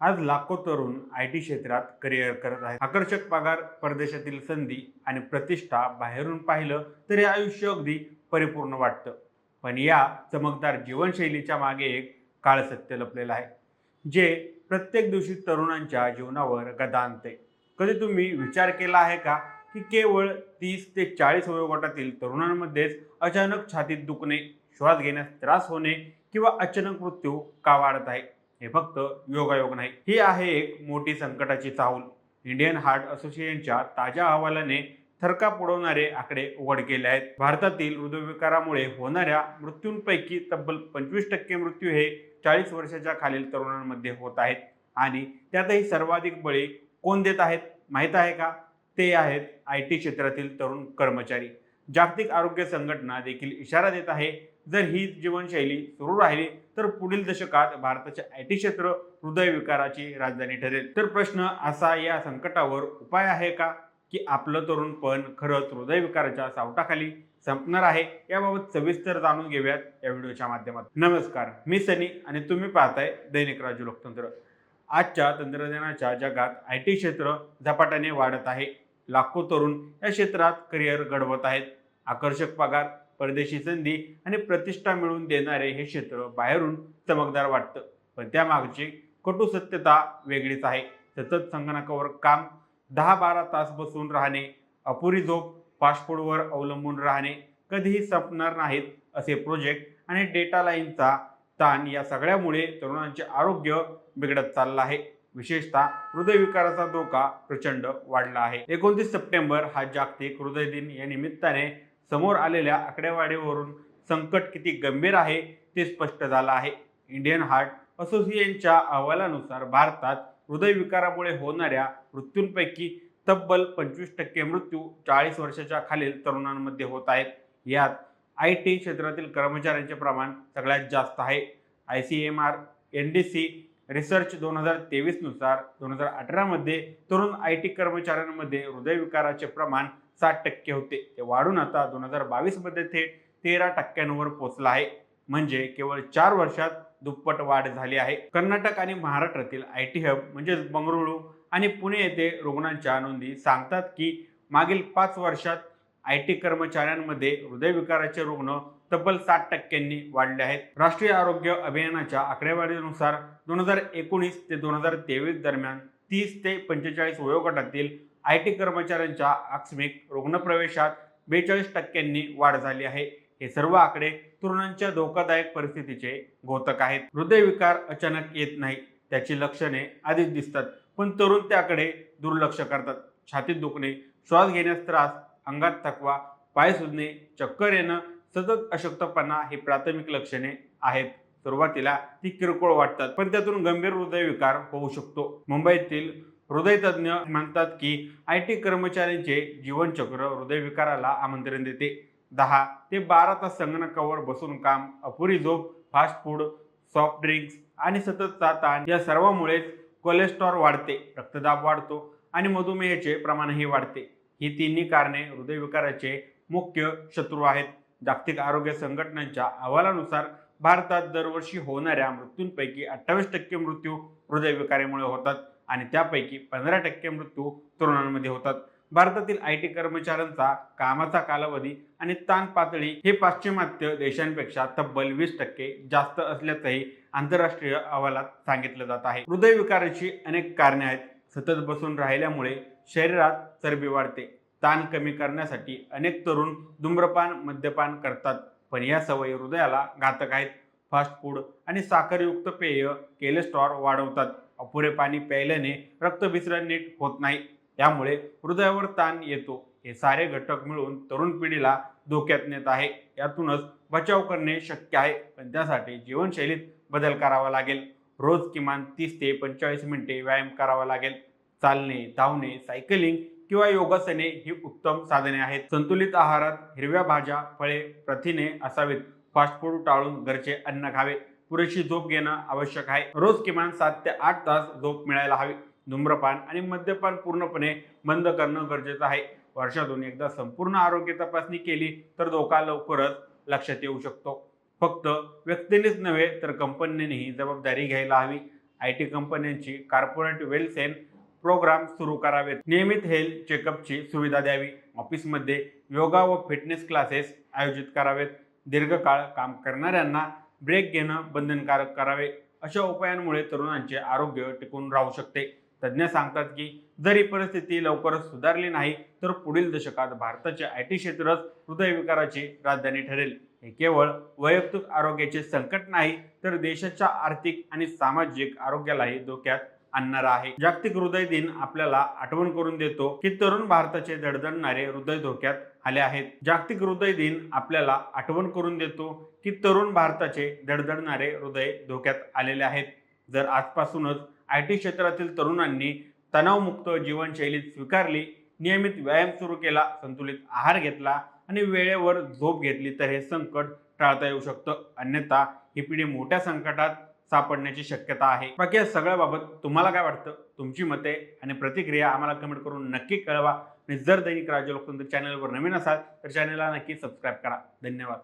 आज लाखो तरुण आय टी क्षेत्रात करिअर करत आहेत. आकर्षक पगार परदेशातील संधी आणि प्रतिष्ठा बाहेरून पाहिलं तर हे आयुष्य अगदी परिपूर्ण वाटतं. पण या चमकदार जीवनशैलीच्या मागे एक काळ सत्य लपलेलं आहे जे प्रत्येक दिवशी तरुणांच्या जीवनावर गदा आणते. कधी तुम्ही विचार केला आहे का की केवळ तीस ते चाळीस वयोगटातील तरुणांमध्येच अचानक छातीत दुखणे श्वास घेण्यास त्रास होणे किंवा अचानक मृत्यू का वाढत आहे? हे फक्त योगायोग नाही. ही आहे एक मोठी संकटाची चाहूल. इंडियन हार्ट असोसिएशनच्या ताज्या अहवालाने थरका उडवणारे आकडे उघड केले आहेत. भारतातील हृदयविकारामुळे होणाऱ्या मृत्यूंपैकी तब्बल पंचवीस टक्के मृत्यू हे चाळीस वर्षाच्या खालील तरुणांमध्ये होत आहेत. आणि त्यातही सर्वाधिक बळी कोण देत आहेत? माहीत आहे का? ते आहेत आय टी क्षेत्रातील तरुण कर्मचारी. जागतिक आरोग्य संघटना देखील इशारा देत आहे जर ही जीवनशैली सुरू राहिली तर पुढील दशकात भारताचे आय टी क्षेत्र हृदयविकाराची राजधानी ठरेल. तर प्रश्न असा या संकटावर उपाय आहे का? की आपलं तरुणपण खरंच हृदयविकाराच्या सावटाखाली संपणार आहे याबाबत सविस्तर जाणून घेऊयात या व्हिडिओच्या माध्यमातून. नमस्कार मी सनी आणि तुम्ही पाहताय दैनिक राजू लोकतंत्र. आजच्या तंत्रज्ञानाच्या जगात आय टी क्षेत्र झपाट्याने वाढत आहे. लाखो तरुण या क्षेत्रात करिअर घडवत आहेत. आकर्षक पगार परदेशी संधी आणि प्रतिष्ठा मिळवून देणारे हे क्षेत्र बाहेरून चमकदार वाटतं. पण त्यामागची कटू सत्यता वेगळीच आहे. सतत संगणकावर काम दहा बारा तास बसून राहणे अपुरी झोप फास्टफूडवर अवलंबून राहणे कधीही संपणार नाहीत असे प्रोजेक्ट आणि डेटा लाईनचा ताण या सगळ्यामुळे तरुणांचे आरोग्य बिघडत चाललं आहे. विशेषतः हृदयविकाराचा धोका प्रचंड वाढला आहे. एकोणतीस सप्टेंबर हा जागतिक हृदय दिन या निमित्ताने समोर आलेल्या आकडेवारीवरून संकट किती गंभीर आहे ते स्पष्ट झालं आहे. इंडियन हार्ट असोसिएशनच्या अहवालानुसार भारतात हृदयविकारामुळे होणाऱ्या मृत्यूंपैकी तब्बल पंचवीस टक्के मृत्यू चाळीस वर्षाच्या खालील तरुणांमध्ये होत आहेत. यात आय टी क्षेत्रातील कर्मचाऱ्यांचे प्रमाण सगळ्यात जास्त आहे. I C M R N D C research दोन हजार तेवीसनुसार दोन हजार अठरामध्ये तरुण आय टी कर्मचाऱ्यांमध्ये हृदयविकाराचे प्रमाण सात टक्के होते. ते वाढून आता दोन हजार बावीसमध्ये थेट तेरा टक्क्यांवर पोहोचलं आहे. म्हणजे केवळ चार वर्षात दुप्पट वाढ झाली आहे. कर्नाटक आणि महाराष्ट्रातील आय टी हब म्हणजेच बंगळुरू आणि पुणे येथे रुग्णांच्या नोंदी सांगतात की मागील पाच वर्षात आय टी कर्मचाऱ्यांमध्ये हृदयविकाराचे रुग्ण तब्बल साठ टक्क्यांनी वाढले आहेत. राष्ट्रीय आरोग्य अभियानाच्या आकडेवारीनुसार दोन हजार एकोणीस ते दोन हजार तेवीस दरम्यान तीस ते पंचेचाळीस वयोगटातील आय टी कर्मचाऱ्यांच्या आकस्मिक रुग्णप्रवेशात बेचाळीस टक्क्यांनी वाढ झाली आहे. हे सर्व आकडे तरुणांच्या धोकादायक परिस्थितीचे घोतक आहेत. हृदयविकार अचानक येत नाही त्याची लक्षणे आधीच दिसतात पण तरुण त्याकडे दुर्लक्ष करतात. छातीत दुखणे श्वास घेण्यास त्रास अंगात थकवा पाय सुजणे चक्कर येणं सतत अशक्तपणा ही प्राथमिक लक्षणे आहेत. सुरुवातीला ती किरकोळ वाटतात पण त्यातून गंभीर हृदयविकार होऊ शकतो. मुंबईतील हृदयतज्ञ म्हणतात की आय टी कर्मचाऱ्यांचे जीवनचक्र हृदयविकाराला आमंत्रण देते. दहा ते बारा तास संगणकावर बसून काम अपुरी झोप फास्ट फूड सॉफ्ट ड्रिंक्स आणि सततचा ताण या सर्वामुळेच कोलेस्ट्रॉल वाढते रक्तदाब वाढतो आणि मधुमेहाचे प्रमाणही वाढते. ही तिन्ही कारणे हृदयविकाराचे मुख्य शत्रू आहेत. जागतिक आरोग्य संघटनांच्या अहवालानुसार भारतात दरवर्षी होणाऱ्या मृत्यूंपैकी अठ्ठावीस टक्के मृत्यू हृदयविकारामुळे होतात. आणि त्यापैकी पंधरा टक्के मृत्यू तरुणांमध्ये होतात. भारतातील आय टी कर्मचाऱ्यांचा कामाचा कालावधी आणि ताण पातळी हे पाश्चिमात्य देशांपेक्षा तब्बल वीस टक्के जास्त असल्याचंही आंतरराष्ट्रीय अहवालात सांगितलं जात आहे. हृदयविकाराची अनेक कारणे आहेत. सतत बसून राहिल्यामुळे शरीरात चरबी वाढते. ताण कमी करण्यासाठी अनेक तरुण धूम्रपान मद्यपान करतात. पण या सवयी हृदयाला घातक आहेत. फास्ट फूड आणि साखरयुक्त पेय कोलेस्ट्रॉल वाढवतात. अपुरे पाणी प्यायल्याने रक्तभिसरण नीट होत नाही. त्यामुळे हृदयावर ताण येतो. हे सारे घटक मिळून तरुण पिढीला धोक्यात नेत आहे. यातूनच बचाव करणे शक्य आहे. पण त्यासाठी जीवनशैलीत बदल करावा लागेल. रोज किमान तीस ते पंचेचाळीस मिनिटे व्यायाम करावा लागेल. चालणे धावणे सायकलिंग किंवा योगासने ही उत्तम साधने आहेत. संतुलित आहारात हिरव्या भाज्या फळे प्रथिने असावीत. फास्ट फूड टाळून घरचे अन्न खावे. पुरेशी झोप घेणं आवश्यक आहे. रोज किमान सात ते आठ तास झोप मिळायला हवी. धूम्रपान आणि मद्यपान पूर्णपणे बंद करणं गरजेचं आहे. वर्षातून एकदा संपूर्ण आरोग्य तपासणी केली तर धोका लवकरच लक्षात येऊ शकतो. फक्त व्यक्तीनेच नव्हे तर कंपनीनेही जबाबदारी घ्यायला हवी. आय टी कंपन्यांची कार्पोरेट वेलसेन प्रोग्राम सुरू करावेत. नियमित हेल्थ चेकअपची सुविधा द्यावी. ऑफिसमध्ये योगा व फिटनेस क्लासेस आयोजित करावेत. दीर्घकाळ काम करणाऱ्यांना ब्रेक घेणं बंधनकारक करावे अशा उपायांमुळे तरुणांचे आरोग्य टिकून राहू शकते. तज्ज्ञ सांगतात की जर ही परिस्थिती लवकरच सुधारली नाही तर पुढील दशकात भारताचे आय टी क्षेत्रच हृदयविकाराची राजधानी ठरेल. हे केवळ वैयक्तिक आरोग्याचे संकट नाही तर देशाच्या आर्थिक आणि सामाजिक आरोग्यालाही धोक्यात आणणार आहे. जागतिक हृदय दिन आपल्याला आठवण करून देतो की तरुण भारताचे धडधडणारे हृदय धोक्यात आले आहेत. जागतिक हृदय दिन आपल्याला आठवण करून देतो की तरुण भारताचे धडधडणारे हृदय धोक्यात आलेले आहेत. जर आजपासूनच आय टी क्षेत्रातील तरुणांनी तणावमुक्त जीवनशैली स्वीकारली नियमित व्यायाम सुरू केला संतुलित आहार घेतला आणि वेळेवर झोप घेतली तर हे संकट टाळता येऊ शकतं. अन्यथा ही पिढी मोठ्या संकटात सापडण्याची शक्यता आहे. बाकी या सगळ्याबाबत तुम्हाला काय वाटतं? तुमची मते आणि प्रतिक्रिया आम्हाला कमेंट करून नक्की कळवा. आणि जर दैनिक राज्य लोकतंत्र चॅनलवर नवीन असाल तर चॅनलला नक्की सबस्क्राईब करा. धन्यवाद.